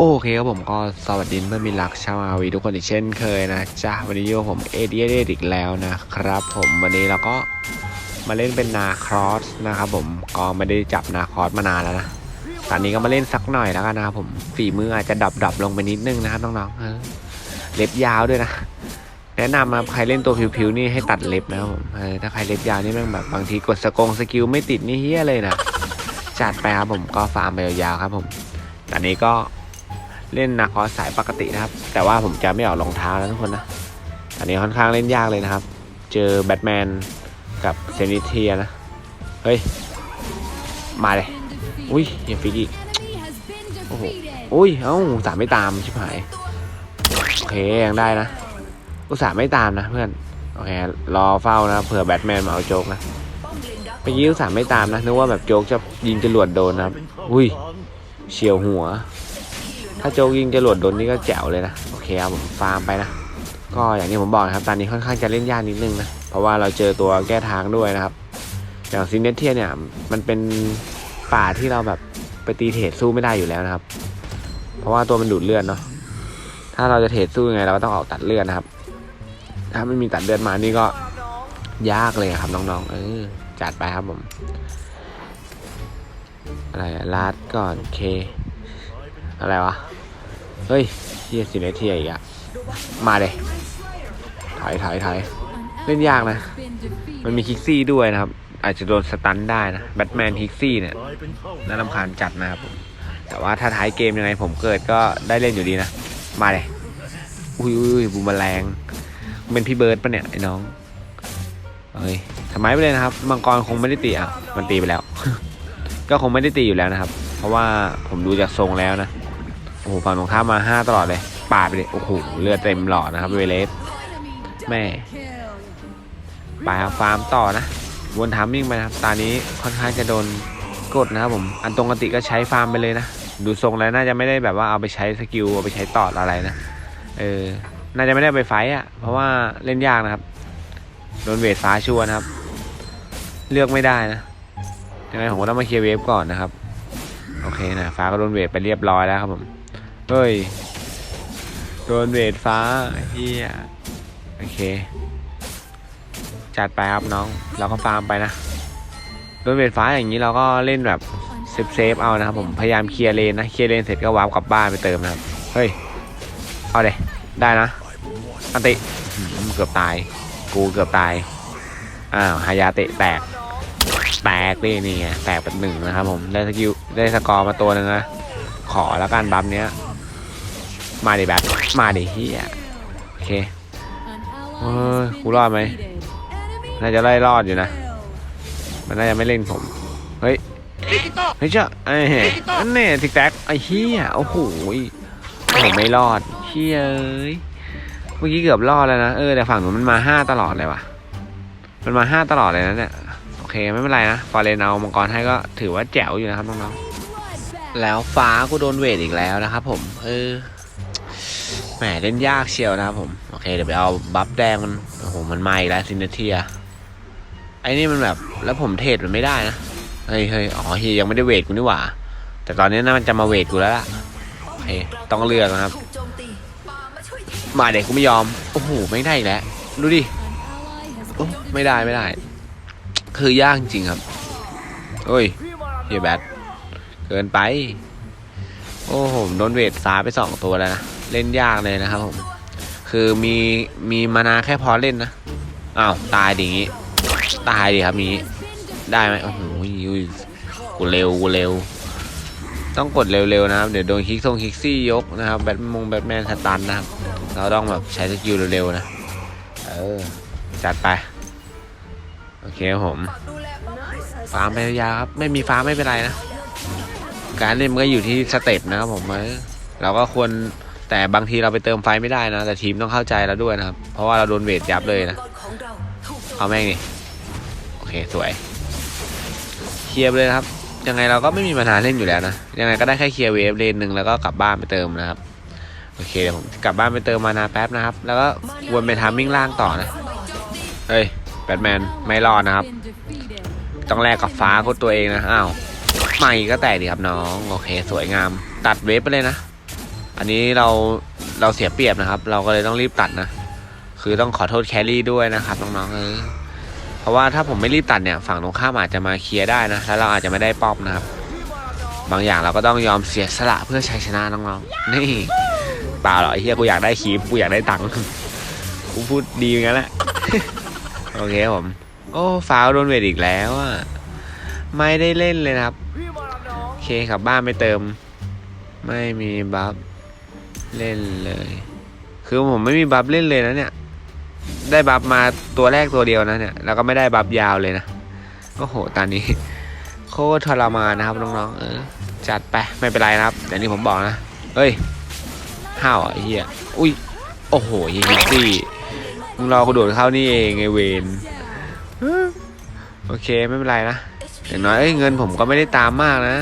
โอเคครับผมก็สวัสดีเพื่อนมิตรรักชาวอาวีทุกคนอีกเช่นเคยนะจ้าวันนี้อยู่ผมเอเดียเดอีกแล้วนะครับ ผมวันนี้เราก็มาเล่นเป็นนาครอสนะครับผมก็ไม่ได้จับนาครอสมานานแล้วนะตอนนี้ก็มาเล่นสักหน่อยแล้วกันนะครับผมฝีมืออาจจะดับดับลงไปนิดนึงนะครับน้องๆเล็บยาวด้วยนะ แนะนำมาใครเล่นตัวผิวๆนี่ให้ตัดเล็บนะครับผมถ้าใครเล็บยาวนี่แม่งแบบบางทีกดสกงสกิลไม่ติดนี่เฮี้ยเลยนะจัดไปครับผมก็ฟาร์มไปยาวๆครับผมตอนนี้ก็ เล่นนาคอสสายปกตินะครับ แต่ว่าผมจะไม่ออกรองเท้าแล้วทุกคนนะ อันนี้ค่อนข้างเล่นยากเลยนะครับ เจอแบทแมนกับเซนิเทียนะ เฮ้ย มาเลย อุ้ยเฮียฟิกอีกโอ้โหอุ้ย เอ้าอุตส่าห์ไม่ตามชิบหาย โอเคยังได้นะอุตส่าห์ไม่ตามนะเพื่อน โอเค รอเฝ้านะ เผื่อแบทแมนมาเอาโจ๊กนะเมื่อกี้อุตส่าห์ไม่ตามนะ นึกว่าแบบโจ๊กจะยิงจรวดโดนนะ อุ้ย เฉียวหัว ถ้าโจยิงจรวดโดนนี่ก็แจ๋วเลยนะ โอเคครับผมฟาร์มไปนะ ก็อย่างที่ผมบอกนะครับตอนนี้ค่อนข้างจะเล่นยากนิดนึงนะ เพราะว่าเราเจอตัวแก้ทางด้วยนะครับ อย่างซินเนเทียเนี่ยมันเป็นป่าที่เราแบบไปตีเทรดสู้ไม่ได้อยู่แล้วนะครับ เพราะว่าตัวมันดูดเลือดเนาะ ถ้าเราจะเทรดสู้ยังไงเราก็ต้องออกตัดเลือดนะครับ ถ้าไม่มีตัดเลือดมานี่ก็ยากเลยครับน้องๆ เออจัดไปครับผม อะไรลาดก่อนเค อะไรวะ เฮ้ยเทียสิเนเทียอีกอะมาเลยถอยถอยถอยเล่นยากนะ มันมีคิกซี่ด้วยนะครับ อาจจะโดนสตันได้นะ แบทแมนคิกซี่เนี่ย น่ารำคาญจัดนะครับผมแต่ว่าถ้าท้ายเกมยังไงผมเกิดก็ได้เล่นอยู่ดีนะ มาเลย อุ้ยอุ้ยอุ้ยบูมแมลง เป็นพี่เบิร์ดปะเนี่ยไอ้น้อง เฮ้ยทำไมไปเลยนะครับ มังกรคงไม่ได้ตีอะ มันตีไปแล้ว ก็คงไม่ได้ตีอยู่แล้วนะครับ เพราะว่าผมดูจากทรงแล้วนะ โอ้โหฝั่งตรงข้ามมาห้าตลอดเลยปาดไปเลยโอ้โหเลือดเต็มหลอดนะครับเวเลสแม่ไปครับฟาร์มต่อนะวนทามมิ่งไปนะครับตอนนี้ค่อนข้างจะโดนกดนะครับผมอันตรงกติก็ใช้ฟาร์มไปเลยนะดูทรงแล้วน่าจะไม่ได้แบบว่าเอาไปใช้สกิลเอาไปใช้ตอดอะไรนะเออน่าจะไม่ได้ไปไฟต์อะ เพราะว่าเล่นยากนะครับโดนเวทฟ้าชัวนะครับ เลือกไม่ได้นะยังไงผมก็ต้องมาเคลียร์เวฟก่อนนะครับ โอเคนะฟ้าก็โดนเวทไปเรียบร้อยแล้วครับผม เฮ้ย โดนเวทฟ้าเฮียโอเค จัดไปครับน้อง เราก็ฟาร์มไปนะ โดนเวทฟ้าอย่างนี้เราก็เล่นแบบเซฟเซฟเอานะครับผมพยายามเคลียร์เลนนะเคลียร์เลนเสร็จก็วาร์ปกลับบ้านไปเติมนะครับ เฮ้ย เอาเลยได้นะ อันติเกือบตาย กูเกือบตาย อ้าวฮายาเตะแตก แตกเลยนี่ไงแตกเป็นหนึ่งนะครับผม ได้สกิลได้สกอร์มาตัวหนึ่งนะ ขอแล้วกันบัฟเนี้ย มาดิแบทมาดิเฮียโอเคเฮ้ยกูรอดไหมน่าจะไล่รอดอยู่นะ มันน่าจะไม่เล่นผม เฮ้ยเฮ้ยเจ้าไอ้เฮ้ยนนี้ทิกแท็กไอ้เฮียโอ้โหผมไม่รอดเฮียเอ้ยเมื่อกี้เกือบรอดแล้วนะ เออแต่ฝั่งหนูมันมาห้าตลอดเลยว่ะ มันมาห้าตลอดเลยนะเนี่ย โอเคไม่เป็นไรนะฟอเรนเอามังกรให้ก็ถือว่าแจ๋วอยู่นะครับน้องๆ แล้วฟ้ากูโดนเวทอีกแล้วนะครับผม เออ แหมเล่นยากเชียวนะครับผม โอเคเดี๋ยวไปเอาบัฟแดงมัน โอ้โห มันมาอีกแล้วซินเทียไอ้นี่มันแบบ แล้วผมเทรดมันไม่ได้นะ เฮ้ยเฮ้ยอ๋อเฮียยังไม่ได้เวทกูนี่หว่า แต่ตอนนี้น่ามันจะมาเวทกูแล้วล่ะ โอเค ต้องเลือกนะครับ มาเด็กกูไม่ยอม โอ้โห ไม่ได้อีกแล้ว ดูดิ โอ้ไม่ได้ไม่ได้ คือยากจริงครับโอ้ยเฮียแบทเกินไป โอ้โห โดนเวทฟ้าไปสองตัวแล้วนะ เล่นยากเลยนะครับผม คือมีมีมานาแค่พอเล่นนะอ้าวตายดิงี้ ตายดิครับมีได้ไหมโอ้โหอุ้ยกูเร็วกูเร็ว ต้องกดเร็วๆนะครับ เดี๋ยวโดนคลิกทงคลิกซี่ยกนะครับแบทมงแบทแมนสตันนะครับ เราต้องแบบใช้สกิลเร็วๆนะ เออ จัดไป โอเคครับผมฟาร์มไปยาวครับ ไม่มีฟาร์มไม่เป็นไรนะ การเล่นมันก็อยู่ที่สเต็ปนะครับผมเออเราก็ควร แต่บางทีเราไปเติมไฟไม่ได้นะ แต่ทีมต้องเข้าใจเราด้วยนะครับ เพราะว่าเราโดนเวทยับเลยนะ เอาแม่งนี่โอเคสวย เคลียร์ไปเลยนะครับ ยังไงเราก็ไม่มีปัญหาเล่นอยู่แล้วนะ ยังไงก็ได้แค่เคลียร์เวฟเลนหนึ่งแล้วก็กลับบ้านไปเติมนะครับ โอเคเดี๋ยวผมกลับบ้านไปเติมมานาแป๊บนะครับ แล้วก็วนไปทามมิ่งล่างต่อนะ เฮ้ยแบทแมนไม่รอดนะครับ ต้องแลกกับฟ้าก็ตัวเองนะ อ้าวไม่ก็แตกดีครับน้อง โอเค สวยงาม ตัดเวฟไปเลยนะ อันนี้เราเราเสียเปรียบนะครับ เราก็เลยต้องรีบตัดนะ คือต้องขอโทษแครี่ด้วยนะครับน้องๆเออเพราะว่าถ้าผมไม่รีบตัดเนี่ยฝั่งตรงข้ามอาจจะมาเคลียร์ได้นะแล้วเราอาจจะไม่ได้ป้อมนะครับ บางอย่างเราก็ต้องยอมเสียสละเพื่อชัยชนะน้องๆนี่เปล่าหรอกไอ้เฮียกูอยากได้คีปกูอยากได้ตังค์กูพูดดีอย่างนั้นแหละโอเคผม โอ้ฟาวโดนเวทอีกแล้วอะไม่ได้เล่นเลยนะครับ โอเคครับบ้านไปเติม ไม่มีบัฟ เล่นเลย คือผมไม่มีบัฟเล่นเลยนะเนี่ย ได้บัฟมาตัวแรกตัวเดียวนะเนี่ย แล้วก็ไม่ได้บัฟยาวเลยนะโอ้โห ตอนนี้ โคตรทรมานนะครับน้องๆ เออ จัดไป ไม่เป็นไรนะครับ แต่นี่ผมบอกนะ เฮ้ย ห้าวอะเหี้ยอุ้ย โอ้โหยิงซี่มึงรอกระโดดเข้านี่เองไอเวนโอเคไม่เป็นไรนะอย่างน้อยเอเงินผมก็ไม่ได้ตามมากนะ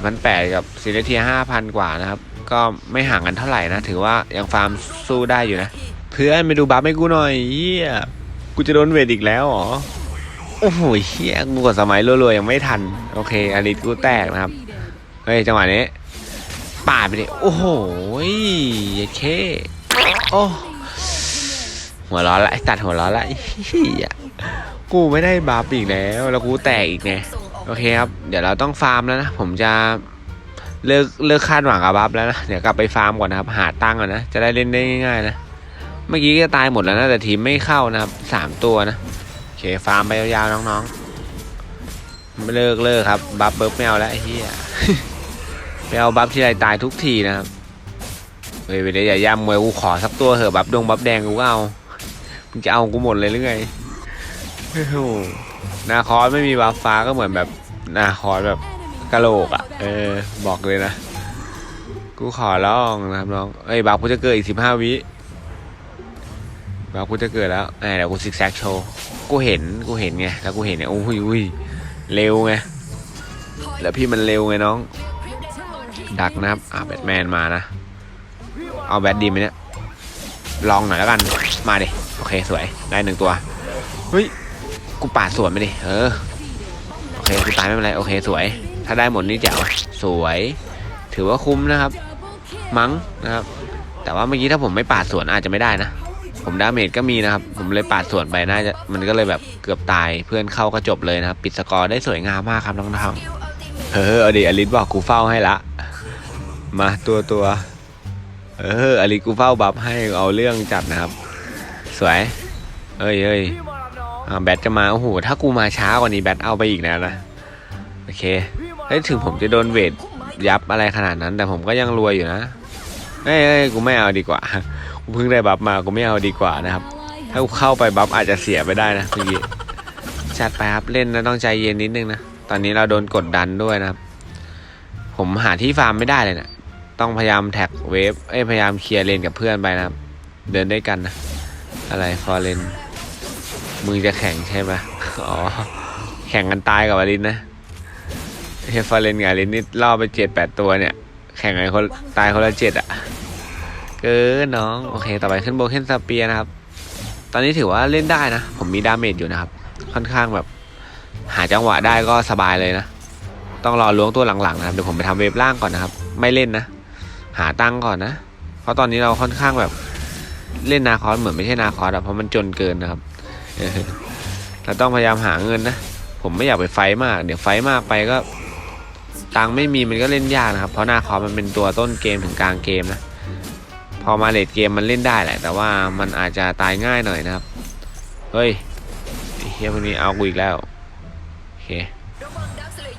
4,800 กับซีเรียเทีย5,000 กว่านะครับ ก็ไม่ห่างกันเท่าไหร่นะ ถือว่ายังฟาร์มสู้ได้อยู่นะ เพื่อนไปดูบัฟให้กูหน่อยเฮียกูจะโดนเวทอีกแล้วเหรอ โอ้โหเฮียกูกดสมัยรัวๆยังไม่ทัน โอเคอลิสกูแตกนะครับ เฮ้ยจังหวะนี้ปาดไปดิโอ้โหเยเคโอ้หัวร้อนละไอ้ตัดหัวร้อนละไอ้เฮียกูไม่ได้บัฟอีกแล้ว แล้วกูแตกอีกไงโอเคครับ เดี๋ยวเราต้องฟาร์มแล้วนะ ผมจะ เลิกเลิกคาดหวังกับบัฟแล้วนะเดี๋ยวกลับไปฟาร์มก่อนนะครับ หาตั้งก่อนนะจะได้เล่นได้ง่ายๆนะเมื่อกี้ก็ตายหมดแล้วนะแต่ทีมไม่เข้านะครับสามตัวนะโอเคฟาร์มไปยาวๆน้องๆเลิกเลิกครับบัฟเบิร์ฟไม่เอาแล้วไอ้เหี้ยไปเอาบัฟที่ไรตายทุกทีนะครับเฮ้ยไปเลยอย่าย่ำมวยกูขอสักตัวเถอะบัฟดงบัฟแดงกูก็เอามึงจะเอากูหมดเลยหรือไงโอ้โหนาคอสไม่มีบัฟฟ้าก็เหมือนแบบนาคอสแบบ กะโหลกอะ เออ บอกเลยนะ กูขอร้องนะครับน้อง เอ้ยบัฟกูจะเกิดอีกสิบห้าวิบัฟกูจะเกิดแล้วเอ้ยเดี๋ยวกูซิกแซกโชว์ กูเห็น กูเห็นไง แล้วกูเห็นเนี่ยโอ้ยอุ้ยเร็วไง แล้วพี่มันเร็วไงน้อง ดักนะครับ อ่าแบทแมนมานะ เอาแบทดีไหมเนี่ย ลองหน่อยแล้วกัน มาดิ โอเคสวย ได้หนึ่งตัว เฮ้ย กูปาดสวนไปดิ เออ โอเค กูตายไม่เป็นไร โอเคสวย ถ้าได้หมดนี่แจ๋วสวย ถือว่าคุ้มนะครับ มั้งนะครับ แต่ว่าเมื่อกี้ถ้าผมไม่ปาดสวนอาจจะไม่ได้นะ ผมดาเมจก็มีนะครับ ผมเลยปาดสวนไปน่าจะมันก็เลยแบบเกือบตายเพื่อนเข้าก็จบเลยนะครับ ปิดสกอร์ได้สวยงามมากครับน้องๆเออเอาดิอลิสบอกกูเฝ้าให้ละ มาตัวตัวเอออลิกูเฝ้าบัฟให้เอาเรื่องจัดนะครับ สวย เอ้ยเอ้ยอ่าแบทจะมา โอ้โห ถ้ากูมาช้ากว่านี้แบทเอาไปอีกแล้วนะ โอเค เฮ้ยถึงผมจะโดนเวทยับอะไรขนาดนั้น แต่ผมก็ยังรวยอยู่นะเอ้ยเอ้กูไม่เอาดีกว่ากูเพิ่งได้บัฟมากูไม่เอาดีกว่านะครับ ถ้ากูเข้าไปบัฟอาจจะเสียไปได้นะเมื่อกี้จัดไปครับเล่นนะต้องใจเย็นนิดนึงนะตอนนี้เราโดนกดดันด้วยนะครับ ผมหาที่ฟาร์มไม่ได้เลยนะต้องพยายามแท็กเวฟเอ้ยพยายามเคลียร์เลนกับเพื่อนไปนะครับ เดินด้วยกันนะ อะไรฟอร์เรนมึงจะแข่งใช่ไหมอ๋อแข่งกันตายกับอลินนะ เฮฟอร์เรนกับอลินนี่ล่อไปเจ็ดแปดตัวเนี่ย แข่งกันคนตายคนละเจ็ดอะ เกินน้อง โอเค ต่อไปขึ้นโบเคนสเปียนะครับ ตอนนี้ถือว่าเล่นได้นะ ผมมีดาเมจอยู่นะครับ ค่อนข้างแบบ หาจังหวะได้ก็สบายเลยนะ ต้องรอล้วงตัวหลังๆนะครับ เดี๋ยวผมไปทำเวฟล่างก่อนนะครับ ไม่เล่นนะ หาตังก่อนนะ เพราะตอนนี้เราค่อนข้างแบบเล่นนาคอสเหมือนไม่ใช่นาคอสอะเพราะมันจนเกินนะครับเราต้องพยายามหาเงินนะ ผมไม่อยากไปไฟมาก เดี๋ยวไฟมากไปก็ ตังไม่มีมันก็เล่นยากนะครับ เพราะหน้าคอมันเป็นตัวต้นเกมถึงกลางเกมนะ พอมาเลดเกมมันเล่นได้แหละ แต่ว่ามันอาจจะตายง่ายหน่อยนะครับ เฮ้ยเฮียพวกนี้เอากูอีกแล้ว โอเค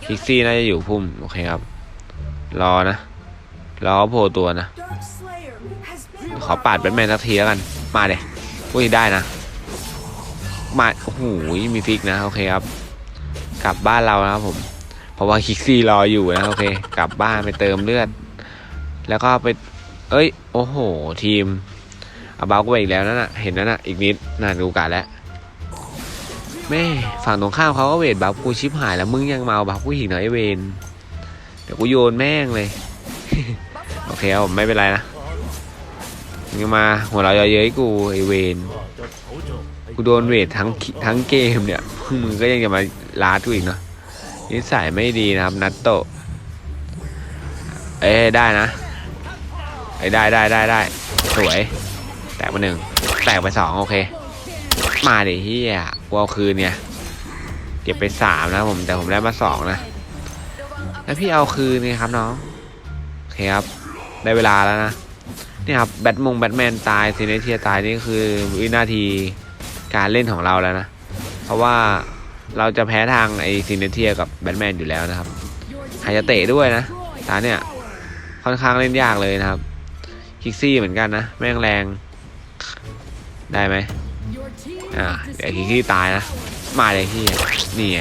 พิกซี่น่าจะอยู่พุ่ม โอเคครับ รอนะ รอโผล่ตัวนะ ขอปาดแบทแมนสักทีแล้วกัน มาเดยอุ้ยได้นะ มา โอ้โห มีฟิกนะ โอเคครับ กลับบ้านเรานะครับผม เพราะว่าคิกซี่รออยู่นะโอเค กลับบ้านไปเติมเลือด แล้วก็ไป เอ้ย โอ้โห ทีมอาบากูไปอีกแล้วนั่นน่ะ เห็นนั่นน่ะ อีกนิดน่าดูการแล้วแม่ฝั่งตรงข้ามเขาก็เวทบัฟกูชิบหายแล้วมึงยังมาเอาบัฟกูอีกเหรอไอเวนเดี๋ยวกูโยนแม่งเลย โอเคครับผมไม่เป็นไรนะมึงมาหัวเราะเย้ยๆกูไอเวนกูโดนเวททั้งทั้งเกมเนี่ยมึงก็ยังจะมาลาดกูอีกเนาะ นิสัยไม่ดีนะครับ นัตโตะเอ้ได้นะไอ้ได้ได้ได้ได้สวย แตกไปหนึ่งแตกไปสองโอเค มาดิเฮียกูเอาคืนเนี่ยเก็บไปสามนะผมแต่ผมได้มาสองนะ แล้วพี่เอาคืนไงครับน้องโอเคครับ ได้เวลาแล้วนะนี่ครับแบทมงแบทแมนตายซีเนเทียตายนี่คือวินาทีการเล่นของเราแล้วนะ เพราะว่า เราจะแพ้ทางไอซีเนเทียกับแบทแมนอยู่แล้วนะครับใครจะเตะด้วยนะตาเนี่ยค่อนข้างเล่นยากเลยนะครับคิกซี่เหมือนกันนะ แม่งแรง ได้ไหมอ่าเดี๋ยวคิกซี่ตายนะ มาเลยที่นี่ไง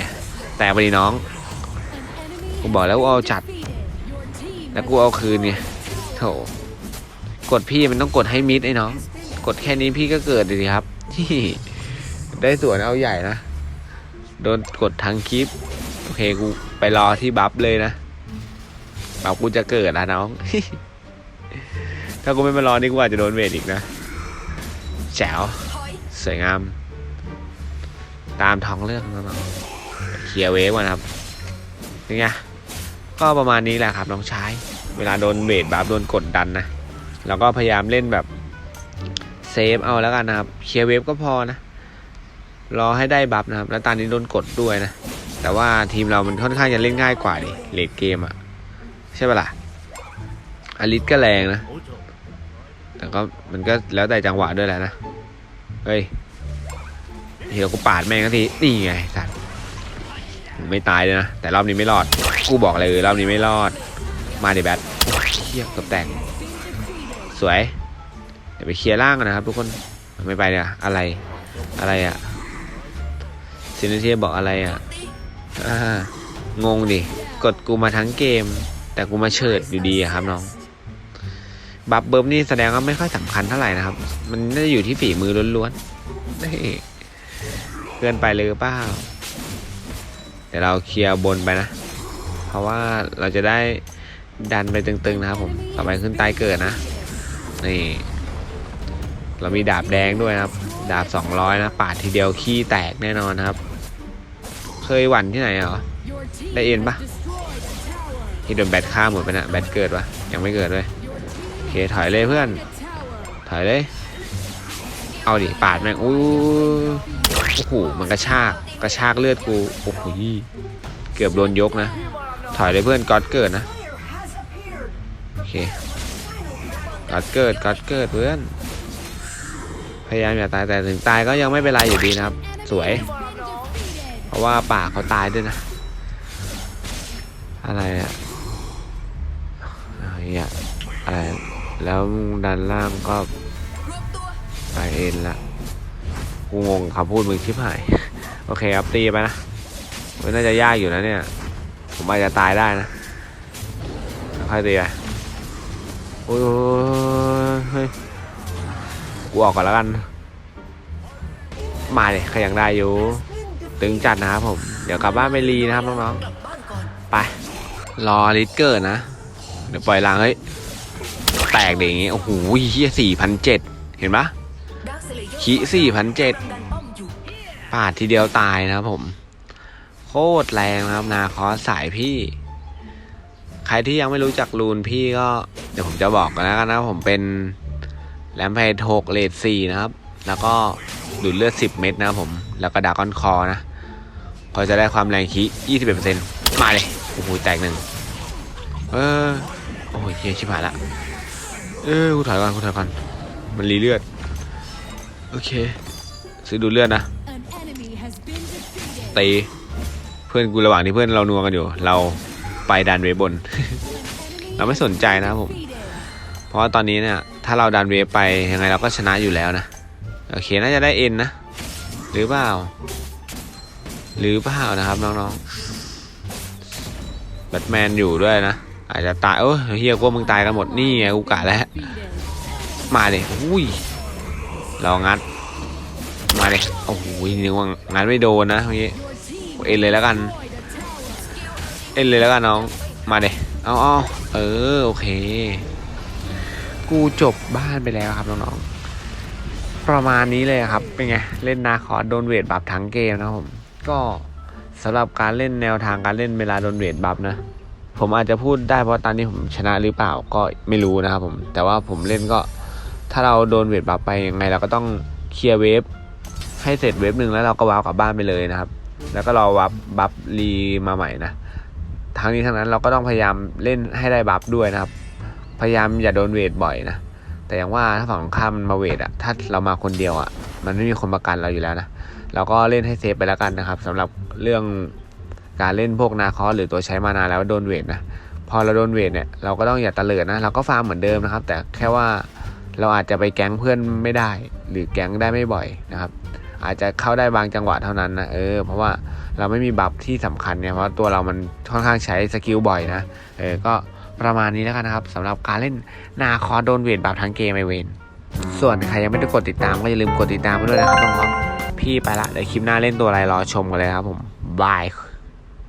แต่พอดีน้องกูบอกแล้วเอาจัด แล้วกูเอาคืนไงโถกดพี่มันต้องกดให้มิดไอ้น้อง กดแค่นี้พี่ก็เกิดเลยครับที่ได้สวนเอาใหญ่นะ โดนกดทั้งคลิป โอเคกูไปรอที่บัฟเลยนะบัฟกูจะเกิดนะน้อง ถ้ากูไม่มารอนี่กูอาจจะโดนเวทอีกนะแจ๋วสวยงาม ตามท้องเรื่องน้องๆเคลียร์เวฟก่อนครับนี่ไงก็ประมาณนี้แหละครับน้องชาย เวลาโดนเวทบัฟโดนกดดันนะ แล้วก็พยายามเล่นแบบเซฟเอาแล้วกันนะครับ เคลียร์เวฟก็พอนะ รอให้ได้บัฟนะครับ แล้วตอนนี้โดนกดด้วยนะ แต่ว่าทีมเรามันค่อนข้างจะเล่นง่ายกว่าดิเลดเกมอะใช่ปะล่ะอลิสก็แรงนะ แต่ก็มันก็แล้วแต่จังหวะด้วยแหละนะ เฮ้ยเดี๋ยวกูปาดแม่งทันทีนี่ไงสัตว์ไม่ตายเลยนะ แต่รอบนี้ไม่รอด กูบอกเลยรอบนี้ไม่รอด มาดิแบทเฮียเกับแต่ง สวย เดี๋ยวไปเคลียร์ล่างกันนะครับทุกคน ไม่ไปเนี่ยอะไร อะไรอะ่ะ ซินเทียบอกอะไรอะ่ะอ่างงดิ กดกูมาทั้งเกม แต่กูมาเฉิดอยู่ดีอะครับน้อง บัฟเบิร์มนี่แสดงว่าไม่ค่อยสำคัญเท่าไหร่นะครับ มันน่าจะอยู่ที่ฝีมือล้วนๆนี่เกินไปเลยเปล่าเดี๋ยวเราเคลียร์บนไปนะ เพราะว่าเราจะได้ดันไปตึงๆนะครับผม ต่อไปขึ้นใต้เกิดนะ นี่ เรามีดาบแดงด้วยครับ ดาบ 200 นะ ปาดทีเดียวขี้แตกแน่นอนครับ เคยหวั่นที่ไหนเหรอ ได้เอ็นปะที่โดนแบตฆ่าหมดไปนะแบตเกิดวะยังไม่เกิดเลยโอเคถอยเลยเพื่อน ถอยเลย เอาดิปาดแม่งอู้โอ้โหมันกระชากกระชากเลือดกูโอ้โหเกือบโดนยกนะ ถอยเลยเพื่อนก๊อตเกิดนะโอเคก๊อตเกิดก๊อตเกิดเพื่อน พยายามอย่าตายแต่ถึงตายก็ยังไม่เป็นไรอยู่ดีนะครับ สวย เพราะว่าป่าเขาตายด้วยนะ อะไรอะอะไรอะอะไรแล้วดันล่างก็ไปเอ็นละกูงงคำพูดมึงชิบหาย โอเคครับตีไปนะมันน่าจะยากอยู่นะเนี่ย ผมอาจจะตายได้นะค่อยตีไปโอ้ยเฮ้ย กูออกก่อนแล้วกัน มาเลยใครยังได้อยู่ ตึงจัดนะครับผม เดี๋ยวกลับบ้านไปรีนะครับน้องๆ ไป รอลิตเกิดนะ เดี๋ยวปล่อยลางเฮ้ย แตกเดี๋ยวอย่างงี้ โอ้โหเฮียสี่พันเจ็ดเห็นปะขีสี่พันเจ็ดปาดทีเดียวตายนะครับผม โคตรแรงนะครับ นาคอสสายพี่ ใครที่ยังไม่รู้จักรูนพี่ก็ เดี๋ยวผมจะบอกกันแล้วกันนะผมเป็น แลมเพจหกเลดสี่นะครับ แล้วก็ดูดเลือดสิบเม็ดนะครับผม แล้วก็ดากอนคอนะพอจะได้ความแรงคียี่สิบเอ็ดเปอร์เซ็นต์มาเลย โอ้โห แตกหนึ่ง เออ โอ้ยเฮียชิบหายละ เออกูถอยก่อนกูถอยก่อน มันรีเลือด โอเค ซื้อดูดเลือดนะ ตีเพื่อนกูระหว่างที่เพื่อนเรานัวกันอยู่ เราไปดันเวบน เราไม่สนใจนะครับผม เพราะว่าตอนนี้เนี่ย ถ้าเราดันเวฟไปยังไงเราก็ชนะอยู่แล้วนะ โอเคน่าจะได้เอ็นนะ หรือเปล่า หรือเปล่านะครับน้องๆแบทแมนอยู่ด้วยนะ อาจจะตาย โอ้เฮียกลัวมึงตายกันหมดนี่ไงกูกะแล้ว มาเลยอุ้ยเรางัด มาเลยโอ้โหนึกว่างัดไม่โดนนะเมื่อกี้เอ็นเลยแล้วกัน เอ็นเลยแล้วกันน้อง มาเดเอาเอาเออโอเค กูจบบ้านไปแล้วครับน้องๆ ประมาณนี้เลยครับ เป็นไง เล่นนาคอโดนเวทบัฟทั้งเกมนะผม ก็สำหรับการเล่นแนวทางการเล่นเวลาโดนเวทบัฟนะ ผมอาจจะพูดได้เพราะตอนนี้ผมชนะหรือเปล่าก็ไม่รู้นะครับผม แต่ว่าผมเล่นก็ถ้าเราโดนเวทบัฟไปยังไงเราก็ต้องเคลียร์เวฟให้เสร็จเวฟหนึ่งแล้วเราก็ว้าวกลับบ้านไปเลยนะครับ แล้วก็รอวับบัฟรีมาใหม่นะทั้งนี้ทั้งนั้นเราก็ต้องพยายามเล่นให้ได้บัฟด้วยนะครับ พยายามอย่าโดนเวทบ่อยนะ แต่อย่างว่าถ้าฝั่งข้ามมาเวทอะถ้าเรามาคนเดียวอะมันไม่มีคนประกันเราอยู่แล้วนะ เราก็เล่นให้เซฟไปแล้วกันนะครับสำหรับเรื่องการเล่นพวกนาคอสหรือตัวใช้มานาแล้วโดนเวทนะพอเราโดนเวทเนี่ยเราก็ต้องอย่าตะเลิดนะเราก็ฟาร์มเหมือนเดิมนะครับ แต่แค่ว่าเราอาจจะไปแก๊งเพื่อนไม่ได้ หรือแก๊งได้ไม่บ่อยนะครับ อาจจะเข้าได้บางจังหวะเท่านั้นนะเออเพราะว่าเราไม่มีบัฟที่สำคัญเนี่ยเพราะตัวเรามันค่อนข้างใช้สกิลบ่อยนะเออก็ ประมาณนี้แล้วกันนะครับสำหรับการเล่นนาคอร์โดนเวทบัฟทั้งเกมไอเวนส่วนใครยังไม่ได้กดติดตามก็อย่าลืมกดติดตามไปด้วยนะครับน้องๆพี่ไปละเดี๋ยวคลิปหน้าเล่นตัวอะไรรอชมกันเลยครับผมบาย